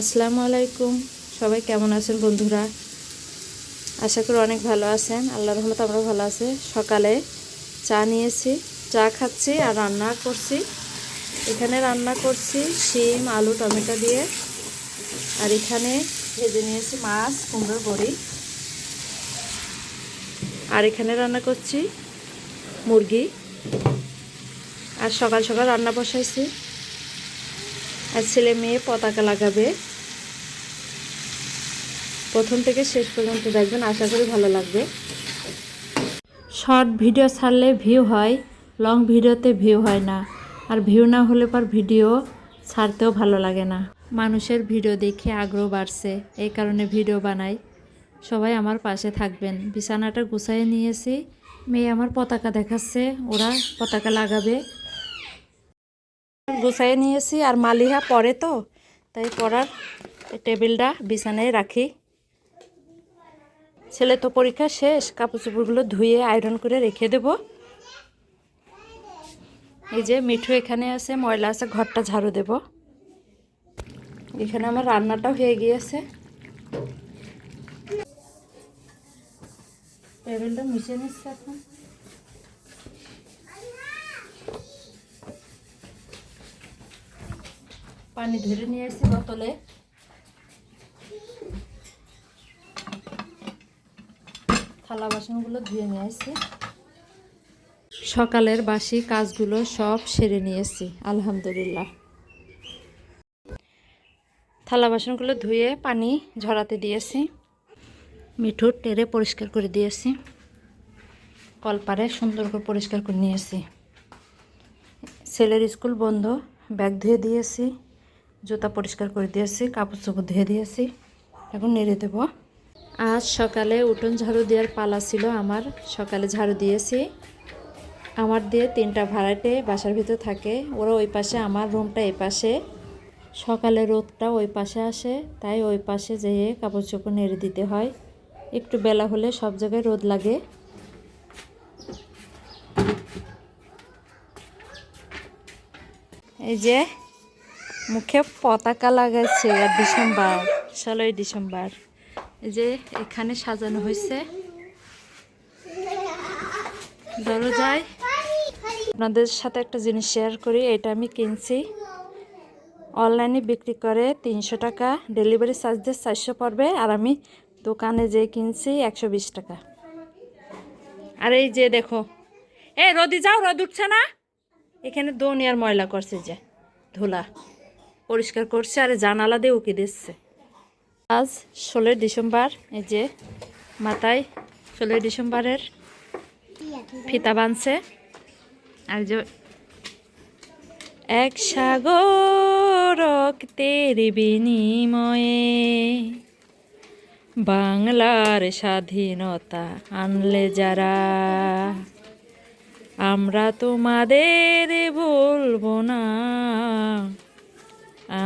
আসসালামু আলাইকুম। সবাই কেমন আছেন বন্ধুরা? আশা করি অনেক ভালো আছেন। আল্লাহ রহমত আমরা ভালো আছে। সকালে চা নিয়েছি, চা খাচ্ছি আর রান্না করছি। এখানে রান্না করছি শিম, আলু, টমেটো দিয়ে। আর এখানে ভেজে নিয়েছি মাছ, কুমড়োর বড়ি। আর এখানে রান্না করছি মুরগি। আর সকাল সকাল রান্না বসাইছি। আর ছেলে মেয়ে পতাকা লাগাবে। প্রথম থেকে শেষ পর্যন্ত দেখবেন, আশা করি ভালো লাগবে। শর্ট ভিডিও ছাড়লে ভিউ হয়, লং ভিডিওতে ভিউ হয় না। আর ভিউ না হলে পর ভিডিও ছাড়তেও ভালো লাগে না। মানুষের ভিডিও দেখে আগ্রহ বাড়ছে, এই কারণে ভিডিও বানাই। সবাই আমার পাশে থাকবেন। বিছানাটা গুছাইয়ে নিয়েছি। মেয়ে আমার পতাকা দেখাচ্ছে, ওরা পতাকা লাগাবে। গুছাইয়ে নিয়েছি আর মালিহা পরে তো, তাই পড়ার টেবিলটা বিছানায় রাখি। ছেলে তো পরীক্ষা শেষ কাপড় চোপড়গুলো ধুয়ে আয়রন করে রেখে দেব। এই যে মিঠু এখানে আছে, ময়লা আছে, ঘরটা ঝাড়ু দেব। এখানে আমার রান্নাটা হয়ে গিয়েছে। টেবিলটা মুছে নিচ্ছে এখন। পানি ধরে নিয়ে আসছি বোতলে। থালা বাসনগুলো ধুয়ে নিয়ে এসেছি সকালের বাসি কাজগুলো সব সেরে নিয়েছি আলহামদুলিল্লাহ। থালা বাসনগুলো ধুয়ে পানি ঝরাতে দিয়েছি মিঠুর টেরে পরিষ্কার করে দিয়েছি কলপারে সুন্দর করে পরিষ্কার করে নিয়েছি ছেলের স্কুল বন্ধ, ব্যাগ ধুয়ে দিয়েছি জুতা পরিষ্কার করে দিয়েছি, কাপড় চোপড় ধুয়ে দিয়েছি। এখন নেড়ে দেব। আজ সকালে উঠোন ঝাড়ু দেওয়ার পালা ছিল আমার। সকালে ঝাড়ু দিয়েছি। আমার দিয়ে তিনটা ভাড়াটে বাসার ভিতর থাকে। ওরা ওই পাশে, আমার রুমটা এই পাশে। সকালে রোদটা ওই পাশে আসে, তাই ওই পাশে যেয়ে কাপড় চোপড় নেড়ে দিতে হয়। একটু বেলা হলে সব জায়গায় রোদ লাগে। এই যে মুখে পতাকা লাগাইছে ডিসেম্বর, ষোলোই ডিসেম্বর। যে এখানে সাজানো হয়েছে দরজায় আপনাদের সাথে একটা জিনিস শেয়ার করি, এটা আমি কিনছি। অনলাইনে বিক্রি করে তিনশো টাকা, ডেলিভারি চার্জ দিয়ে চারশো পড়বে, আর আমি দোকানে যে কিনছি একশো বিশ টাকা। আর এই যে দেখো এ রদি যাও, রদ উঠছে না। এখানে দোনিয়ার ময়লা করছে যে, ধুলা। পরিষ্কার করছে আর জানালা দিয়ে উকি দিচ্ছে। আজ ষোলোই ডিসেম্বর, এই যে মাথায় ষোলোই ডিসেম্বরের ফিতা বানছে আর যে এক সাগর রক্তের বিনিময়ে বাংলার স্বাধীনতা আনলে যারা, আমরা তোমাদের ভুলবো না।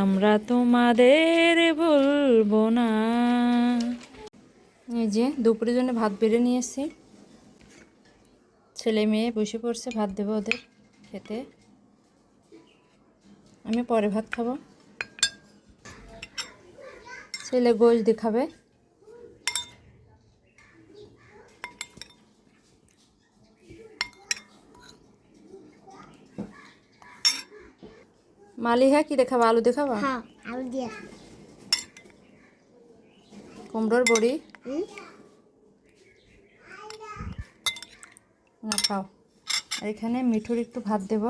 আমরা তোমাদের ভুলবো না। এই যে, দুপুরের জন্য ভাত বেড়ে এসেছি ছেলে মেয়ে বসে পড়ছে, ভাত দেবো ওদের খেতে। আমি পরে ভাত খাব। ছেলে গোশ দেখাবে। মালিহা কি দেখাবা আলু দেখাবা হ্যাঁ আলু দিয়ে কুমড়োর বড়ি না খাও আর এখানে মিঠুর একটু ভাত দেব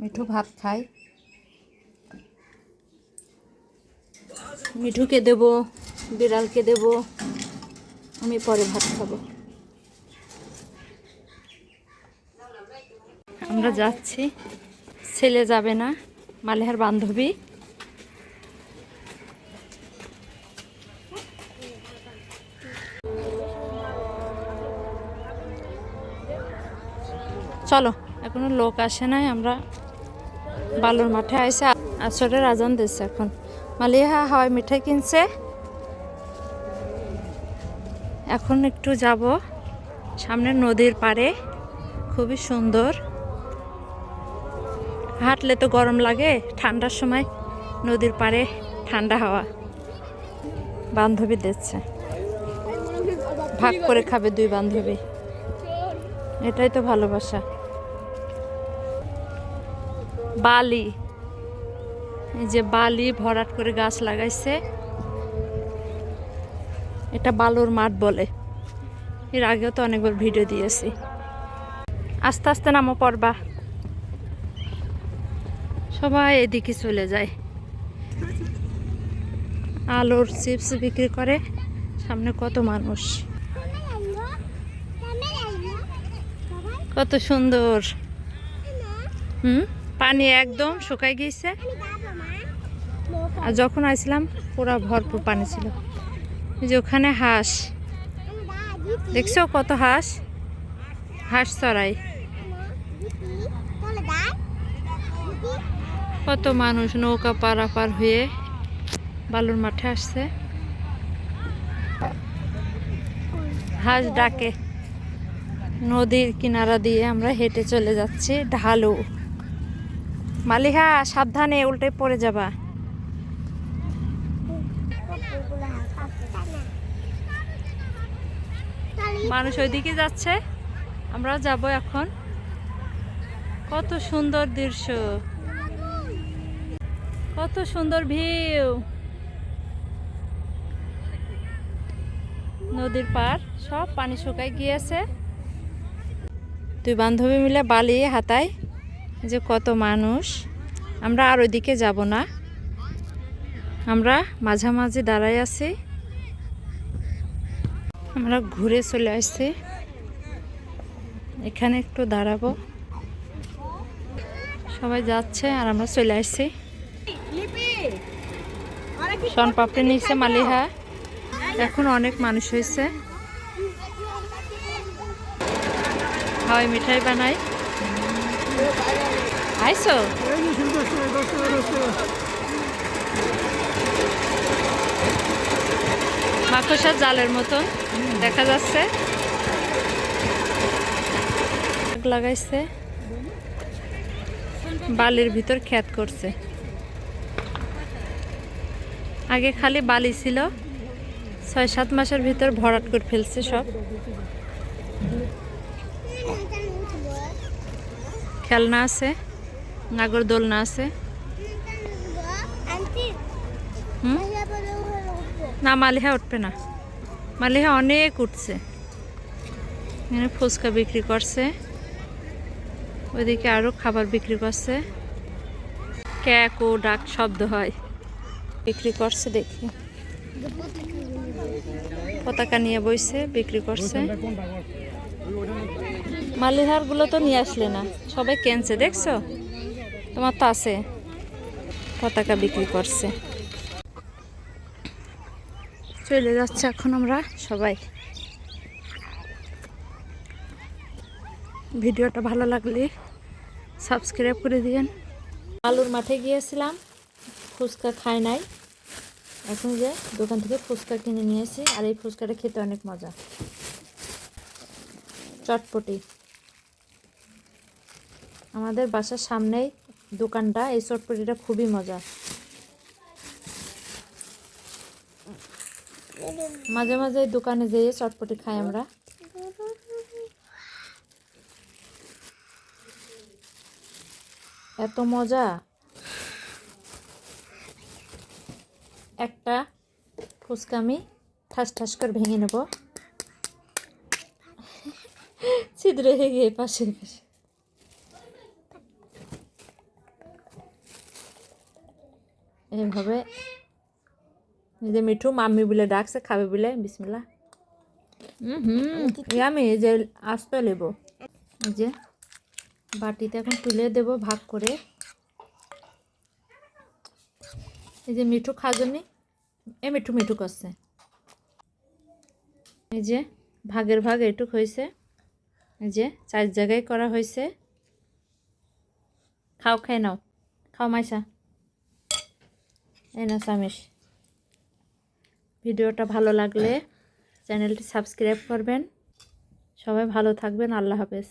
মিঠু ভাত খাই মিঠুকে দেব বিড়ালকে দেব আমি পরে ভাত খাব আমরা যাচ্ছি। ছেলে যাবে না, মালিহার বান্ধবী। চলো, এখনও লোক আসে নাই, আমরা বালুর মাঠে আইসে আসরের আজান দিচ্ছে এখন। মালিহা হাওয়াই মিঠাই কিনছে। এখন একটু যাব, সামনে নদীর পাড়ে, খুবই সুন্দর। হাঁটলে তো গরম লাগে, ঠান্ডার সময় নদীর পাড়ে ঠান্ডা হাওয়া। বান্ধবী দিচ্ছে। ভাগ করে খাবে দুই বান্ধবী। এটাই তো ভালোবাসা। বালি। এই যে বালি ভরাট করে গাছ লাগাইছে। এটা বালুর মাঠ বলে। এর আগেও তো অনেকবার ভিডিও দিয়েছি। আস্তে আস্তে নামো পড়বা সবাই এদিকে চলে যায়। আলুর চিপস বিক্রি করে সামনে কত মানুষ। কত সুন্দর। হুম? পানি একদম শুকাই গিয়েছে। আর যখন আসলাম পুরো ভরপুর পানি ছিল। যে ওখানে হাঁস। দেখছ কত হাঁস? হাঁস চড়াই কত মানুষ নৌকা পারাপার হয়ে বালুর মাঠে আসছে। হাঁস ডাকে। নদীর কিনারা দিয়ে আমরা হেঁটে চলে যাচ্ছি ঢালু। মালিহা, সাবধানে, উল্টে পড়ে যাবা। মানুষ ওইদিকে যাচ্ছে। আমরা যাব এখন। কত সুন্দর দৃশ্য। কত সুন্দর ভিউ। নদীর পার সব পানি শুকাই গিয়েছে। দুই বান্ধবী মিলে বালি হাতায় যে কত মানুষ। আমরা আর ওইদিকে যাব না। আমরা মাঝামাঝি দাঁড়াই আছি। আমরা ঘুরে চলে আসছি। এখানে একটু দাঁড়াবো। সবাই যাচ্ছে আর আমরা চলে আসছি। সন পাপড়ি নিচ্ছে মালিহা। এখন অনেক মানুষ হয়েছে। হাওয়াই মিঠাই বানাই। আইসো মাকড়সার জালের মতন, দেখা যাচ্ছে। লাগাইছে। বালির ভিতর খ্যাত করছে। আগে খালি বালি ছিল। ছয়, সাত মাসের ভিতর ভরাট করে ফেলছে সব। খেলনা আছে, নাগর দোলনা আছে। না, মালিহা উঠবে না। মালিহা অনেক উঠছে। এখানে ফুচকা বিক্রি করছে। ওইদিকে আরও খাবার বিক্রি করছে। ক্যাক ও ডাক শব্দ হয়। বিক্রি করছে দেখি। পতাকা নিয়ে বইছে, বিক্রি করছে। মালিহারগুলো তো নিয়ে আসলে না, সবাই কেনছে, দেখছ? তোমার তো আছে। পতাকা বিক্রি করছে। চলে যাচ্ছে এখন আমরা সবাই। ভিডিওটা ভালো লাগলে সাবস্ক্রাইব করে দিয়েন। আলুর মাঠে গিয়েছিলাম। ফুচকা খাই নাই। এখন যে দোকান থেকে ফুচকা কিনে নিয়ে নিয়েছি আর এই ফুচকাটা খেতে অনেক মজা। চটপটি। আমাদের বাসার সামনেই দোকানটা, এই চটপটিটা খুবই মজা। মাঝে মাঝে দোকানে যেয়ে চটপটি খাই আমরা। এত মজা। একটা ফুচকা আমি ঠাস ঠাস করে ভেঙে নেব। ছিদ্র হয়ে গিয়ে পাশে পাশে। এইভাবে এই যে মিঠু মাম্মি বলে ডাকছে খাবে বলে বিসমিল্লা হুম হুম আমি এই যে আস্ত নেব এই যে বাটিতে এখন তুলে দেব ভাগ করে। এই যে মিঠু খাজনি, এ মিঠু মিঠু করছে। এই যে ভাগের ভাগ এটুক হয়েছে। এই যে চার জায়গায় করা হয়েছে। খাও খাই নাও। খাও মাইসা এই না সামিস ভিডিওটা ভালো লাগলে চ্যানেলটি সাবস্ক্রাইব করবেন। সবাই ভালো থাকবেন। আল্লাহ হাফেজ।